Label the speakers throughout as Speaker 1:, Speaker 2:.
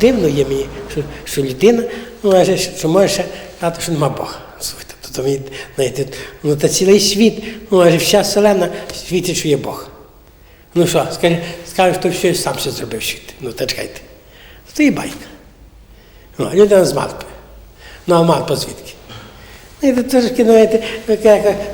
Speaker 1: дивно є мені, що, що людина може, що може ще казати, що нема Бога. То, знаєте, ну та цілий світ, ну, може вся вселена світить, що є Бог. Ну що, скажеш, що все сам все зробив світ. Ну, та чекайте. То і байка. Ну, людина з Малпи. Ну, а Малпа звідки? Ну, це трошки, знаєте,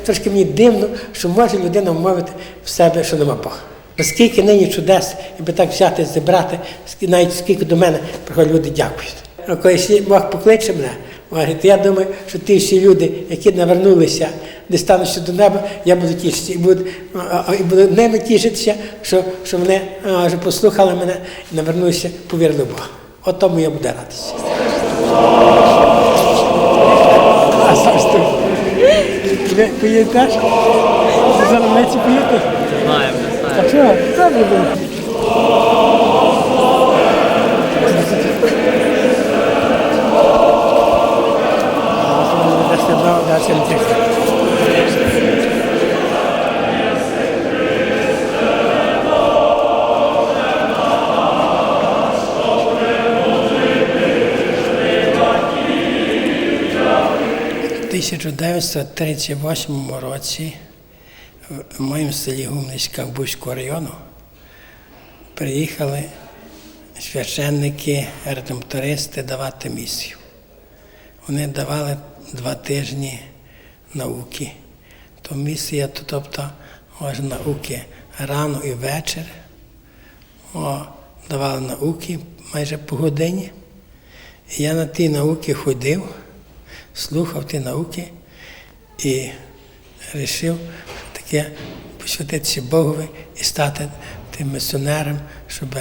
Speaker 1: трошки мені дивно, що може людина вмовити в себе, що нема Бога. Оскільки нині чудес, якби так взяти, зібрати, навіть скільки до мене приходять люди дякують. Коли Бог покличе мене, говорить, я думаю, що ті всі люди, які навернулися, де стануть до неба, я буду тішитися і буду, і буду ними тішитися, що, що вони вже послухали мене і навернулися, повірили Бога. От тому я буду радитися. Поїдеш? Зараз ми ці поїдете?
Speaker 2: Знаємо.
Speaker 1: А чого? Це буде. У 1938 році в моєму селі Гумницька Бузького району приїхали священники, редемтористи давати місію. Вони давали два тижні науки. То місія, то, тобто ось науки рано і вечір. О, давали науки майже по годині. І я на ті науки ходив, слухав ті науки і вирішив таке посвятитися Богові і стати тим місіонером, щоб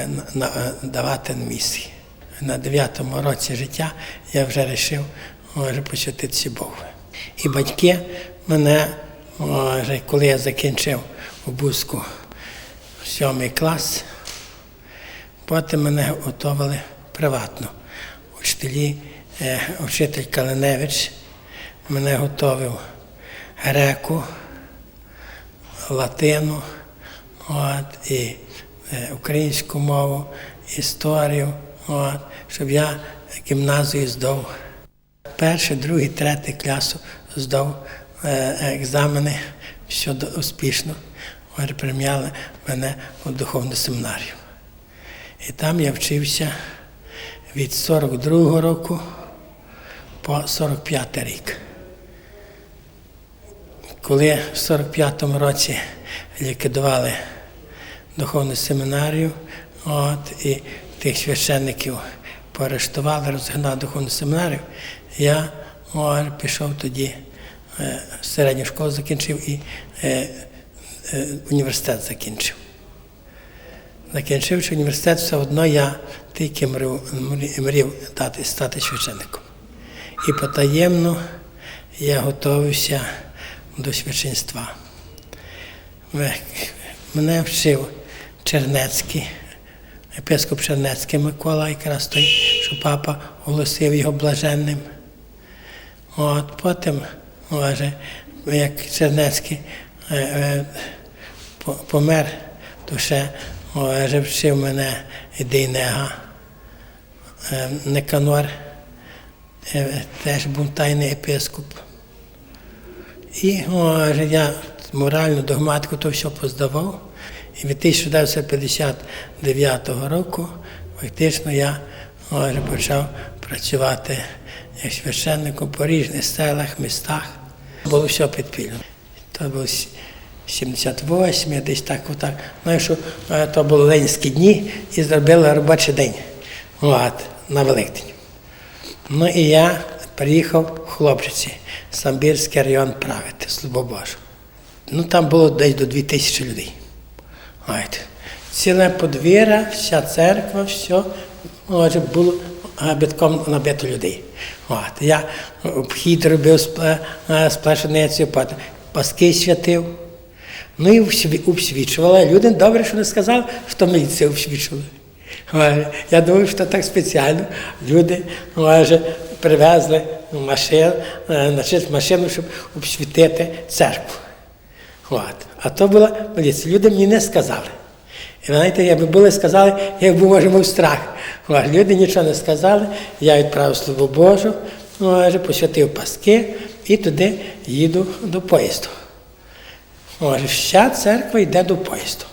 Speaker 1: давати місії. На дев'ятому році життя я вже вирішив посвятитися Богові. І батьки мене, може, коли я закінчив у Бузьку сьомий клас, Потім мене готували приватно. Учителі, е, вчитель Калиневич мене готовив греку, латину, от, і е, українську мову, історію, от, щоб я гімназію здав. Перший, другий, третій класу здав е, екзамени, все до- успішно. Прийняли мене у духовну семінарію. І там я вчився від 42-го року по 45 рік. Коли в 45-му році ліквідували духовну семінарію, от, і тих священників поарештували, розгнали духовну семінарію, я от, пішов тоді, е, середню школу закінчив і е, е, університет закінчив. Закінчивши університет, все одно я тільки мрів, мрів стати священником. І потаємно я готувався до священства. Мене вчив Чернецький, епископ Чернецький Микола, якраз той, що папа оголосив його блаженним. От, потім, може, як Чернецький е, е, помер, то ще може, вчив мене Дейнега, е, Неканор, теж був тайний епископ. І може, я моральну догматику то все поздавав. І від 1959 року фактично я може, почав працювати як священником по різних селах, містах. Було все підпільно. То був с- 78, я десь так, отак. Знаю, що е, то були ленінські дні і зробили робочий день от, на Великдень. Ну і я приїхав в Хлопчиці, Самбірський район правити, Божу. Ну там було десь до 2000 людей. Ціле подвір'я, вся церква, все може, було битком набито людей. От. Я обхід робив з, потім паски святив. Ну і обсвічувала. Люди добре, що не сказали, що міліція обсвічувала. Е, Я думаю, що так спеціально люди може, привезли машин, е, значить, машину, щоб обсвітити церкву. От. А то була поліція. Люди мені не сказали. І знаєте, якби були сказали, я був, може, мав страх. Може, люди нічого не сказали, я відправив Слово Божу, може, посвятив паски і туди їду до поїзду. Може, вся церква йде до поїзду.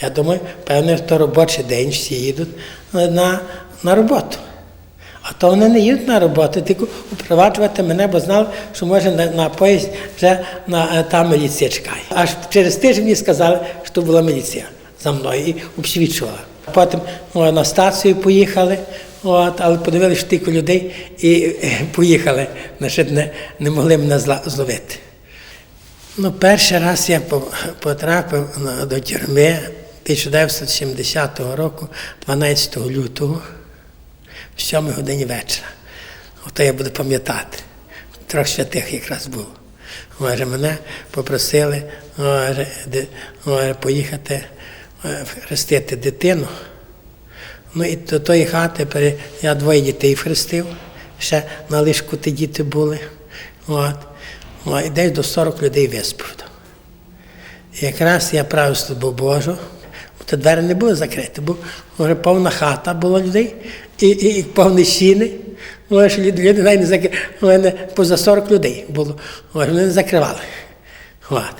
Speaker 1: Я думаю, певне, то робочий день всі їдуть на, на роботу. А то вони не їдуть на роботу, тільки упроваджувати мене, бо знали, що може на, на поїзд вже на, е, там міліція чекає. Аж через тиждень мені сказали, що була міліція за мною і обсвідчувала. Потім о, на стацію поїхали, от, але подивилися, тільки людей і е, поїхали, значить, не, не могли мене зловити. Ну, перший раз я потрапив до тюрми 1970 року, 12 лютого, в 7 годині вечора. Ото я буду пам'ятати. Трьох святих якраз було. Може, мене попросили може, де- може, поїхати е, хрестити дитину. Ну і до тої хати я двоє дітей хрестив, ще на лишку ті діти були. От. І десь до 40 людей висповідав. Якраз я правив службу Божу, то двері не були закриті, бо може, повна хата була людей і, і, повні люди, люди навіть не закри... У мене поза 40 людей було, вони не закривали. От.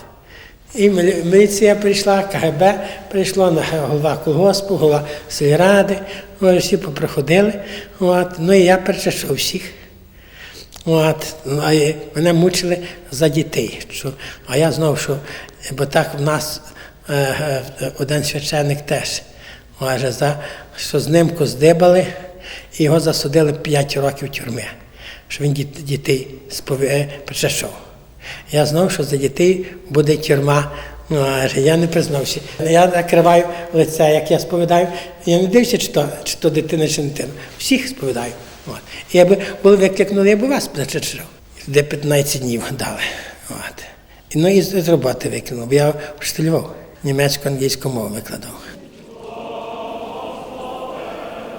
Speaker 1: І мілі- міліція прийшла, КГБ прийшло, голова колгоспу, голова сільради, всі поприходили. От. Ну і я перечайшов всіх. От, ну, і мене мучили за дітей. Що, а я знав, що бо так в нас е, е, один священник теж каже, за, що з ним коздибали і його засудили 5 років тюрми, що він дітей е, причешов. Я знав, що за дітей буде тюрма. Ну, я не признався. Я накриваю лице, як я сповідаю. Я не дивлюся, чи то, чи то дитина, чи не дитина. Всіх сповідаю. От. І якби були викликнули, я б вас зачечав. Де 15 днів дали. От. Ну і з роботи викинув, бо я вчителював. Німецьку англійську мову викладав.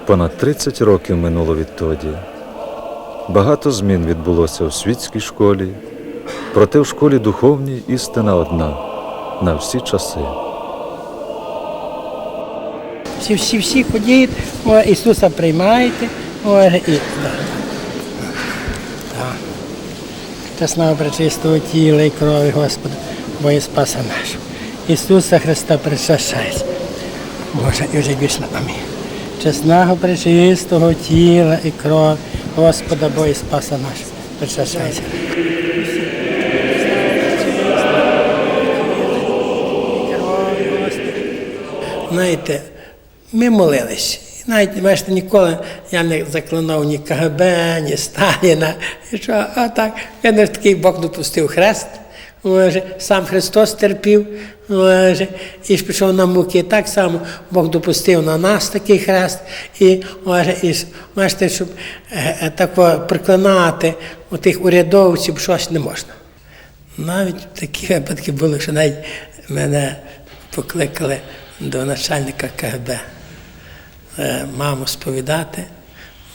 Speaker 2: Понад 30 років минуло відтоді. Багато змін відбулося у світській школі, проте в школі духовній істина одна на всі часи.
Speaker 1: Всі, всі, всі ходіть, Ісуса приймаєте, і да. Да. Чесного пречистого тіла і крові Господа, бо і спаса нашу. Ісуса Христа причащайся. Боже, і вже більше амінь. Чесного пречистого тіла і крові Господа, бо і спаса нашу. Причащайся. Знаєте, ми молились. Навіть бачите, ніколи я не заклинав ні КГБ, ні Сталіна. І що, а так, я не в такий Бог допустив хрест. Може, сам Христос терпів, і пішов на муки. Так само Бог допустив на нас такий хрест. І, і бачите, щоб е, е, приклинати у тих урядовців щось не можна. Навіть такі випадки були, що навіть мене покликали до начальника КГБ е, маму сповідати.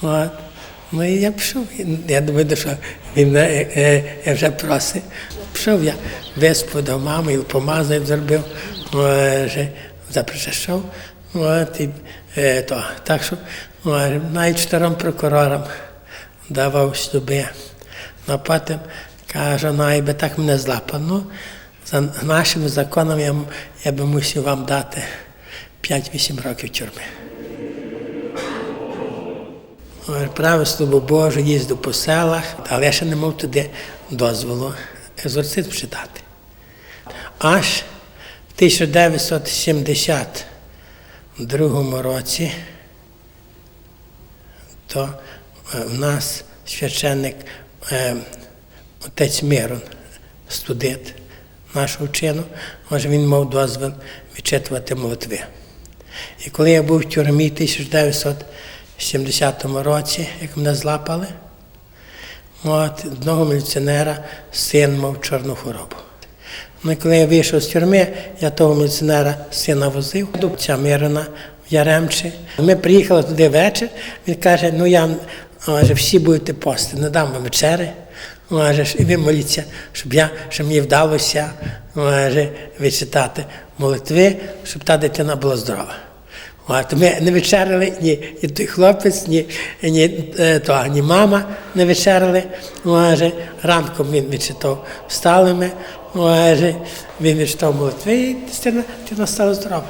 Speaker 1: От. Ну і я пішов. Я думаю, що він вже просить. Пішов я, висповідав маму, і помазав зробив, запричащав. От, і. Так що навіть чотирьом прокурорам давав шлюби. Ну, потім каже, ну, якби так мене злапав. Ну, за нашими законами я, я би мусив вам дати 5-8 років тюрми. Ой, Правив слово Боже, їздив по селах, але я ще не мав туди дозволу екзорцизм читати. Аж в 1972 році то е, в нас священник е, отець Мирон, студент нашого чину, може він мав дозвіл відчитувати молитви. І коли я був в тюрмі в 1970 році, як мене злапали, от, одного міліціонера син мав чорну хворобу. Ну коли я вийшов з тюрми, я того міліціонера сина возив до ця Мирона в Яремчі. Ми приїхали туди вечір, він каже, ну я каже, всі будете пости, не дам вам вечери. Каже, і ви моліться, щоб я, щоб мені вдалося каже, відчитати молитви, щоб та дитина була здорова. От, ми не вечеряли, ні, ні той хлопець, ні, ні, е, то, ні мама не вечеряли. Може, ранком він відчитав, встали ми, може, він відчитав молитви, і дитина стала здорова.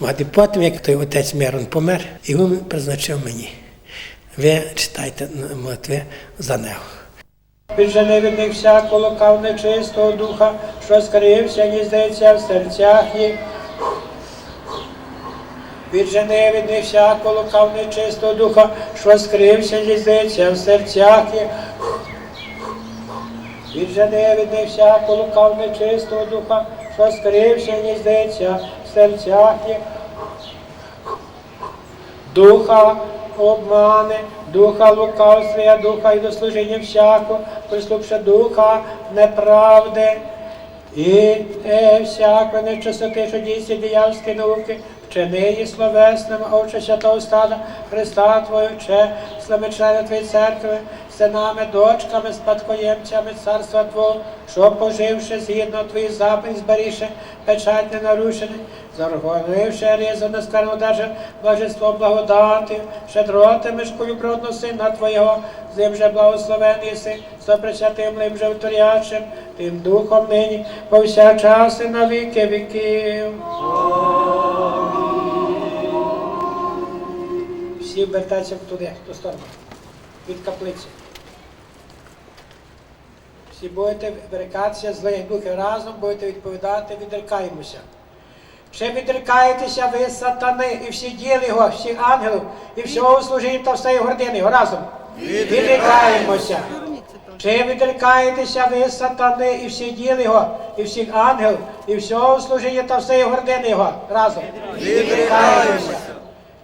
Speaker 1: От, і потім, як той отець Мирон помер, і він призначив мені. Ви читайте молитви за нього.
Speaker 3: Віджени від них всяку лукав нечистого духа, що скрився, гніздиться в серцях їх. Віджени від них всяку лукав нечистого духа, що скрився, гніздиться в серцях їх. Віджени від них всяку лукав нечистого духа, що скрився, гніздиться в серцях їх. Духа обмани, духа лукавства, духа і дослуження всяко, прислупша духа неправди і е, всякої нечистоти, що дійсно диявські науки, вчини її словесним, овче святого стада Христа Твого, че, слами члени Твоєї церкви, синами, дочками, спадкоємцями царства Твого, що поживши згідно Твоїх заповідь, зберігши печать ненарушений, Заргонивши різу нескарно даже блаженство благодати, щедроти мишкою брудну сина Твого, ним же благословен єси, сопричатим лим же вторячим, тим духом нині, повсякчас і на віки віків. Всі вертаються туди, в ту сторону, від каплиці. Всі будете вирикатися злих духів разом, будете відповідати, відрикаємося. Чи відрикаєтеся ви сатани і всі діли його, всіх ангелів, і всього служіння та всієї гордини його разом? Відрикаємося. Чи відрикаєтеся ви сатани і всі діли його, і всіх ангелів, і всього служіння та всієї гордини його разом? Відрикаємося.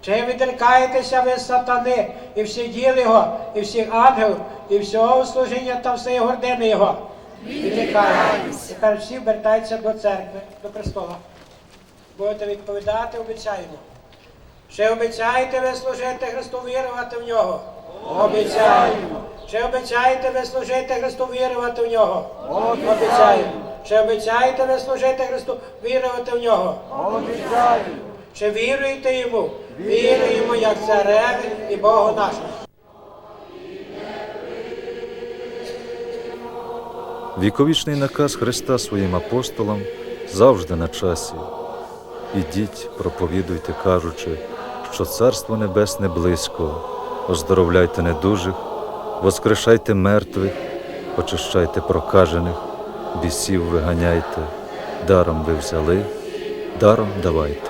Speaker 3: Чи відрикаєтеся ви сатани і всі діли його, і всіх ангелів, і всього служіння та всієї гордини його? Відрикаємося. Тепер всі вертаються до церкви, до престола. Будете відповідати, обіцяємо. Чи обіцяєте ви служити Христу, вірувати в нього? Обіцяємо. Чи обіцяєте ви служити Христу, вірувати в нього? Обіцяємо. Чи обіцяєте ви служити Христу, вірувати в нього? Обіцяємо. Чи віруєте йому? Віруємо як цареві і Богу нашому.
Speaker 2: Віковічний наказ Христа своїм апостолам завжди на часі. Ідіть, проповідуйте, кажучи, що Царство Небесне близько, оздоровляйте недужих, воскрешайте мертвих, очищайте прокажених, бісів виганяйте, даром ви взяли, даром давайте.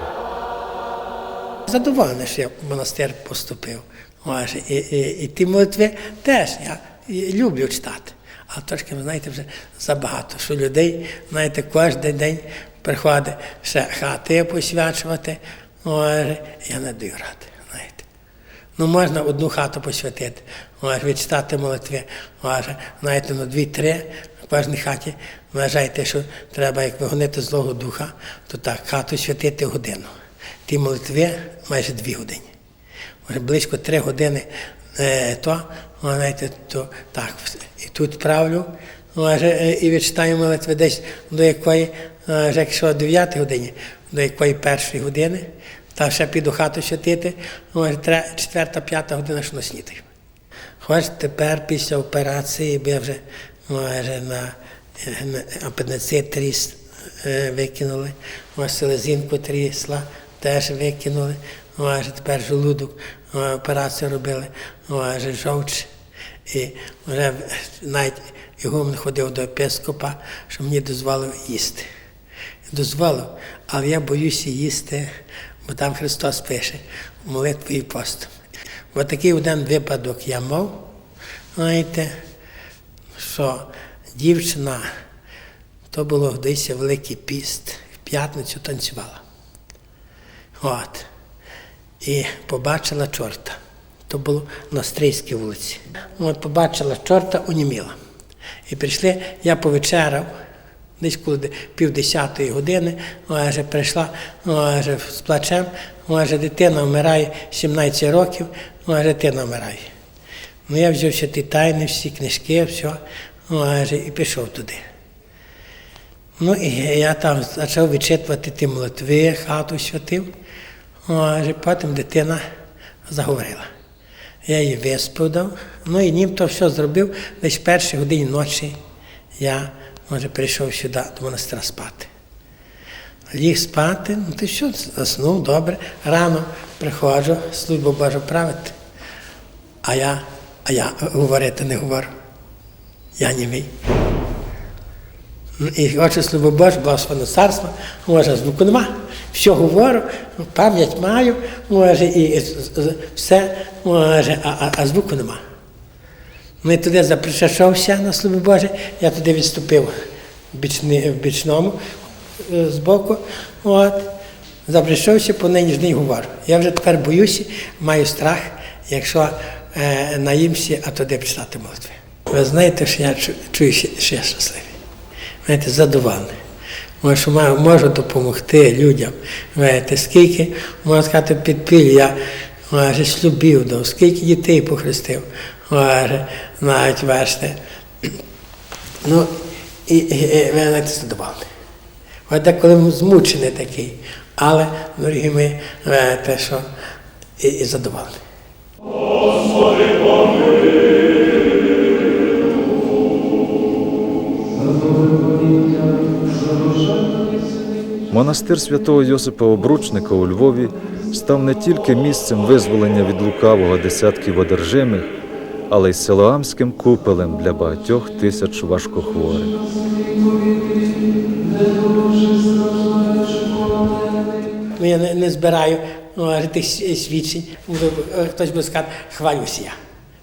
Speaker 1: Задоволений, що я в монастир поступив. І, і, і ті молитви теж я люблю читати. А трошки, ви знаєте, вже забагато, що людей, знаєте, кожен день приходить ще хати посвячувати. Я не даю ради, знаєте. Ну, можна одну хату посвятити, відчитати молитви, знаєте, ну дві-три в кожній хаті. Вважайте, що треба, як вигонити злого духа, то так, хату святити годину. Ті молитви майже дві години. Може, близько три години е, то, знаєте, то так, і тут правлю, може, е, і відчитаю молитви десь до якої, е, вже якщо о 9 годині, до якої першої години, та ще піду хату святити, може, четверта, п'ята година, що снідаю. Хоч тепер після операції, бо вже може, на, на апендицит тріс викинули, селезінку трісла, теж викинули, може, тепер желудок е, операцію робили, може, жовч. І вже навіть його ходив до епископа, що мені дозволив їсти. Дозволив, але я боюся їсти, бо там Христос пише молитву і постом. Ось такий один випадок я мав, знаєте, що дівчина, то було десь Великий піст, в п'ятницю танцювала. От. І побачила чорта. То було на Стрийській вулиці. От побачила чорта, уніміла. І прийшли, я повечеряв, десь коли де- півдесятої години, вже прийшла вже з плачем, вже дитина вмирає 17 років, вже дитина вмирає. Ну я взяв всі ті тайни, всі книжки, все, вже, і пішов туди. Ну і я там почав вичитувати ті молитви, хату святив. Може, потім дитина заговорила. Я її висповідав, ну і нібито все зробив. Десь в першій годині ночі я, може, прийшов сюди до монастира спати. Ліг спати, ну ти що, заснув, добре. Рано приходжу, службу Божу правити. А я, а я говорити не говорю. Я німий. Ну, І хочу службу Божу, благословено царство, може, звуку нема. Все говорю, пам'ять маю, може, і, все, може, а, а, а звуку нема. Ми туди запришався на службу Боже, я туди відступив в, бічному е, збоку. От. Заприйшовся по нинішній говорю. Я вже тепер боюся, маю страх, якщо е, наїмся, а туди почитати молитви. Ви знаєте, що я чу- чую, що я щасливий. Знаєте, задоволений. Може, що можу допомогти людям. Знаєте, скільки, можна сказати, підпіль, я може, шлюбів дав, скільки дітей похрестив, може, навіть бачите. Ну, і, і, ви знаєте, задоволений. От деколи змучений такий, але, дорогі ми, знаєте, що і, і задоволений.
Speaker 2: Монастир святого Йосипа Обручника у Львові став не тільки місцем визволення від лукавого десятків одержимих, але й силоамським купелем для багатьох тисяч важкохворих.
Speaker 1: Ну, я не, не збираю ну, тих свідчень. Е, Хтось буде сказати, хвалюся я.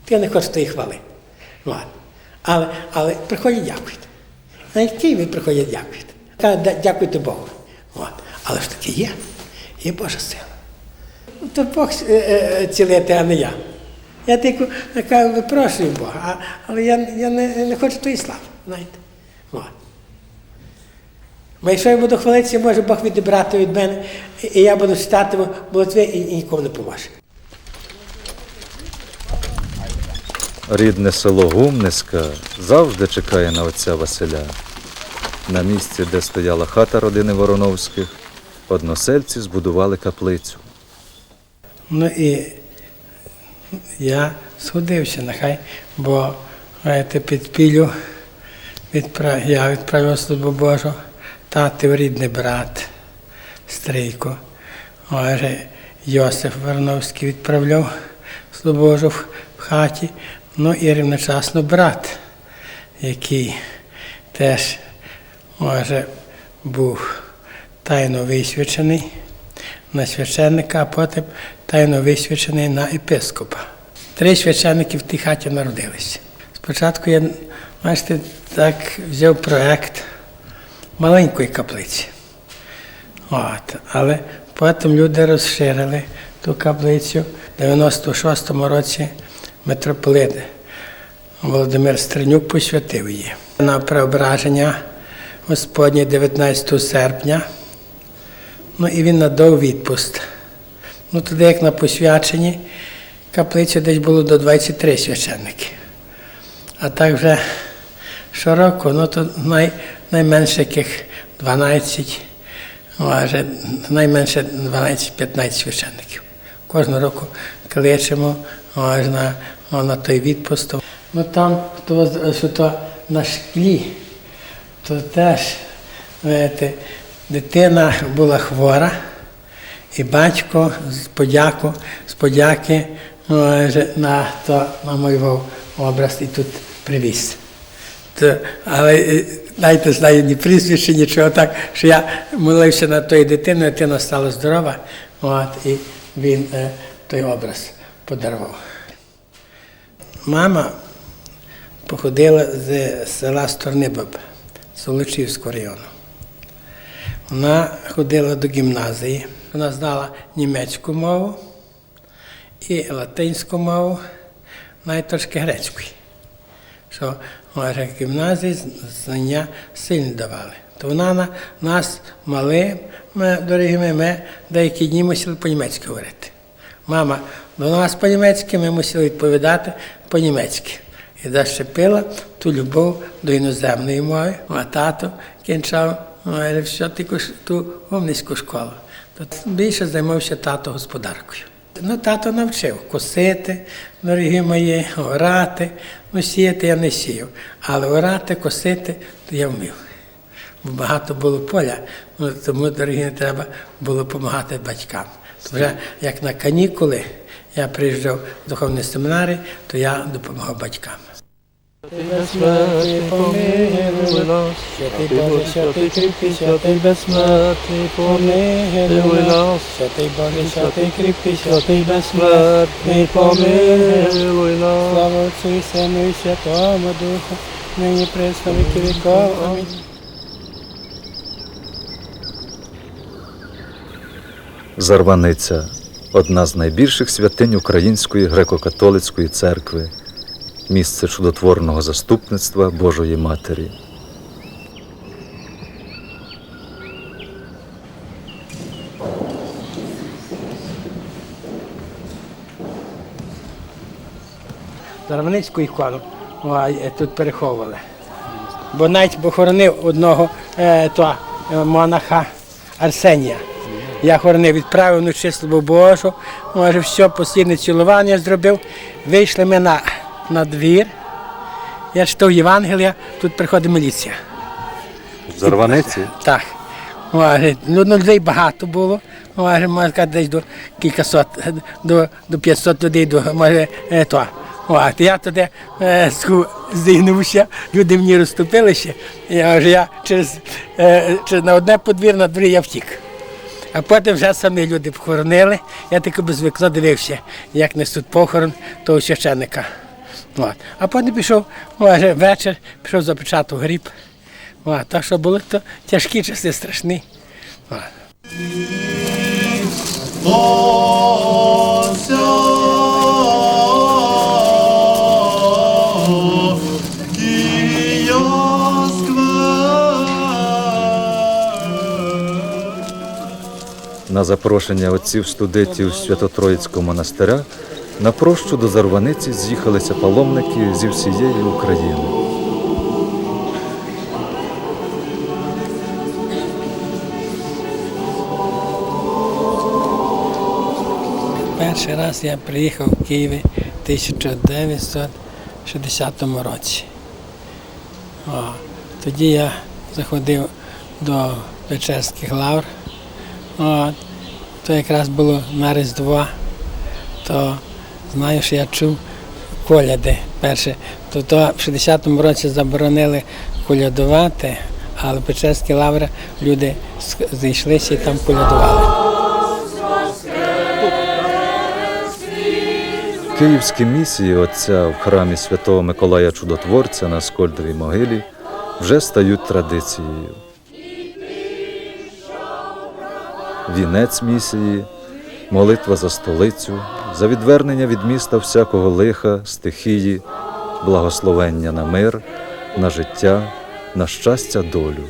Speaker 1: Я не хочу тої хвали. Але, але приходять дякують. Навіть в Києві приходять дякують. «Да- дякуйте Богу. От. Але ж таки є, є Божа сила. Ну, То Бог е, е, цілити, а не я. Я тільки випрошую Бога, але я, я не, не хочу тої слави. Знаєте. От. Бо якщо я буду хвалитися, може Бог відібрати від мене, і я буду читати молитви і, і нікому не поможе.
Speaker 2: Рідне село Гумниська завжди чекає на отця Василя. На місці, де стояла хата родини Вороновських, односельці збудували каплицю.
Speaker 1: Ну і я сходився, нехай, бо знаєте, підпілю відправ... я відправив службу Божу, татів рідний брат Стрийко. Може, Йосиф Верновський відправляв службу Божу в хаті. Ну і рівночасно брат, який теж, може, був тайно висвячений на священника, а потім тайно висвячений на епископа. Три священники в тій хаті народилися. Спочатку я, бачите, так взяв проект маленької каплиці. От. Але потім люди розширили ту каплицю. В 96-му році митрополит Володимир Стринюк посвятив її. На преображення Господнє 19 серпня. Ну і він надав відпуст. Ну, туди, як на посвяченні, каплицю десь було до 23 священники. А так вже щороку, ну то най, найменше яких 12, може, найменше 12-15 священників. Кожного року кличемо може, на, на той відпуст. Ну там, то, що то на шклі, то теж, знаєте, дитина була хвора, і батько з подяку, з подяки може, на то намалював образ і тут привіз. То, але е, навіть знаю ні прізвище, нічого так, що я молився над тою дитиною, дитина стала здорова, от, і він е, той образ подарував. Мама походила з села Сторнибаб, з Олечівського району. Вона ходила до гімназії, вона знала німецьку мову і латинську мову, навіть трошки грецької. Що в гімназії знання сильно давали. То вона на нас мали, ми, дорогі ми, ми деякі дні мусили по-німецьки говорити. Мама до нас по-німецьки, ми мусили відповідати по-німецьки. І защепила ту любов до іноземної мови, а тато кінчав все тільки ту гомницьку школу. Тут більше займався тато господаркою. Ну, тато навчив косити, дорогі мої, орати. Ну, сіяти я не сіяв. Але орати, косити, то я вмів. Бо багато було поля, тому, дорогі, не треба було допомагати батькам. То вже як на канікули я приїжджав в духовні семінари, то я допомагав батькам.
Speaker 4: Безсмертний помилуй нас, святий Боже, святий кріпкий, святий безсмертний помилуй нас,
Speaker 1: святий Боже,
Speaker 4: святий кріпкий, святий безсмертний помилуй нас.
Speaker 1: Слава Отцю і Сину і Святому Духу, нині пресно віки віков. Амінь.
Speaker 2: Зарваниця одна з найбільших святинь Української греко-католицької церкви, місце чудотворного заступництва Божої Матері.
Speaker 1: Зарваницьку ікону е, тут переховували. Бо навіть похоронив одного е, то, е, монаха Арсенія. Я хоронив, відправив на число Божу, може, все, постійне цілування зробив. Вийшли ми на, на двір. Я читав Євангелія, тут приходить міліція.
Speaker 2: Зарваниці?
Speaker 1: Так. Може, ну, ну, людей багато було. Може, можна сказати, десь до кількасот, до, до 500 людей, до, може, е, то. От, я туди е, здійнувся, люди мені розступилися, може, я через, е, через на одне подвір, на дві я втік. А потім вже самі люди похоронили, я тільки без вікна дивився, як несуть похорон того священника. От. А потім пішов, може, вечір, пішов запечатав гріб. От. Так що були то тяжкі часи, страшні. От.
Speaker 2: На запрошення отців студентів Свято-Троїцького монастиря на прощу до Зарваниці з'їхалися паломники зі всієї України.
Speaker 1: Перший раз я приїхав в Києві в 1960 році. О, тоді я заходив до Печерських лавр. От, то якраз було на Різдво, то знаю, що я чув коляди перше. То, то в 60-му році заборонили колядувати, але Печерські лаври люди зійшлися і там колядували.
Speaker 2: Київські місії отця в храмі святого Миколая Чудотворця на Скольдовій могилі вже стають традицією. Вінець місії, молитва за столицю, за відвернення від міста всякого лиха, стихії, благословення на мир, на життя, на щастя долю.